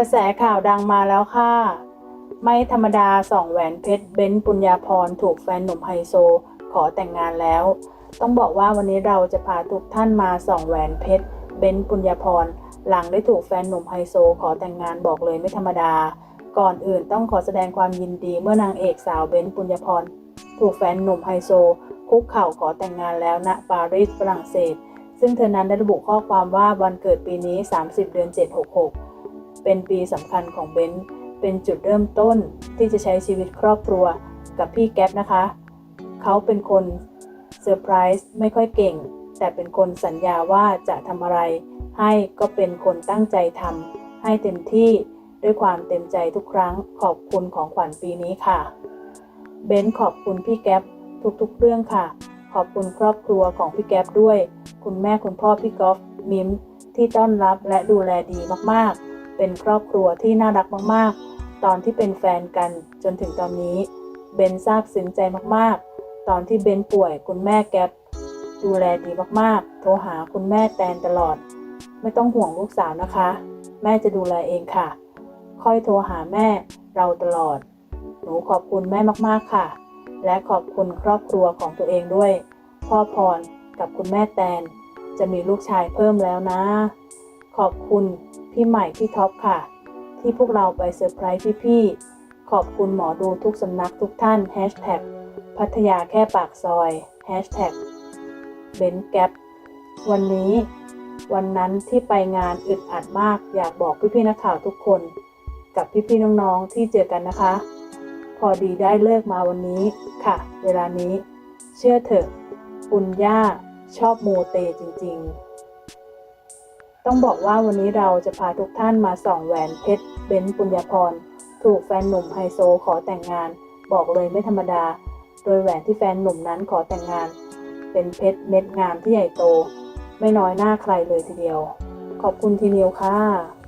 ระแสข่าวดังมาแล้วค่ะ ไม่ธรรมดาสองแหวนเพชรเบนซ์ปุญญาพรถูกแฟนหนุ่มไฮโซ ขอแต่งงานแล้ว ต้องบอกว่าวันนี้เราจะพาทุกท่านมาส่องแหวนเพชรเบนซ์ปุญญาพรหลังได้ถูกแฟนหนุ่มไฮโซ ขอแต่งงานบอกเลยไม่ธรรมดา ก่อนอื่นต้องขอแสดงความยินดีเมื่อนางเอกสาวเบนซ์ปุญญาพรถูกแฟนหนุ่มไฮโซ คุกเข่าขอแต่งงานแล้วณปารีสฝรั่งเศส ซึ่งเธอนั้นได้ระบุข้อความว่าวันเกิดปีนี้ 30 เดือน 766 เป็นปีสำคัญของเบนซ์เป็นจุดเริ่มต้นที่จะใช้ชีวิตครอบครัวกับพี่แก๊ปนะคะ เขาเป็นคนเซอร์ไพรส์ไม่ค่อยเก่ง แต่เป็นคนสัญญาว่าจะทำอะไร ให้ก็เป็นคนตั้งใจทำให้เต็มที่ด้วยความเต็มใจทุกครั้งขอบคุณของขวัญปีนี้ค่ะ เบนซ์ขอบคุณพี่แก๊ปทุกๆเรื่องค่ะ ขอบคุณครอบครัวของพี่แก๊ปด้วย คุณแม่คุณพ่อพี่กอล์ฟมิมที่ต้อนรับและดูแลดีมากๆ เป็นครอบครัวที่น่ารักมากๆ ตอนที่เป็นแฟนกันจนถึงตอนนี้ เบนซาบซึ้งใจมากๆ ตอนที่เบนป่วยคุณแม่แก๊ปดูแลดีมากๆ โทรหาคุณแม่แตนตลอด ไม่ต้องห่วงลูกสาวนะคะ แม่จะดูแลเองค่ะ ค่อยโทรหาแม่เราตลอด หนูขอบคุณแม่มากๆค่ะ และขอบคุณครอบครัวของตัวเองด้วย พ่อพรกับคุณแม่แตน จะมีลูกชายเพิ่มแล้วนะ ขอบคุณ พี่ใหม่พี่ท็อปค่ะ ที่พวกเราไปเซอร์ไพรส์พี่ๆขอบคุณหมอดูทุกสำนักทุกท่านแฮชแท็กพัทยาแค่ปากซอยแฮชแท็กเบนแกปวันนี้วันนั้นที่ไปงานอึดอัดมากอยากบอกพี่ๆนักข่าวทุกคน กับพี่ๆน้องๆที่เจอกันนะคะ พอดีได้เลิกมาวันนี้ค่ะ เวลานี้ เชื่อเถอะปุญญาชอบโมเตจริง ๆ ต้องบอกว่าวันนี้เราจะพาทุกท่านมาส่องแหวนเพชรเบนซ์ปุญญาพร ถูกแฟนหนุ่มไฮโซขอแต่งงาน บอกเลยไม่ธรรมดา โดยแหวนที่แฟนหนุ่มนั้นขอแต่งงาน เป็นเพชรเม็ดงามที่ใหญ่โต ไม่น้อยหน้าใครเลยทีเดียว ขอบคุณทีนิวค่ะ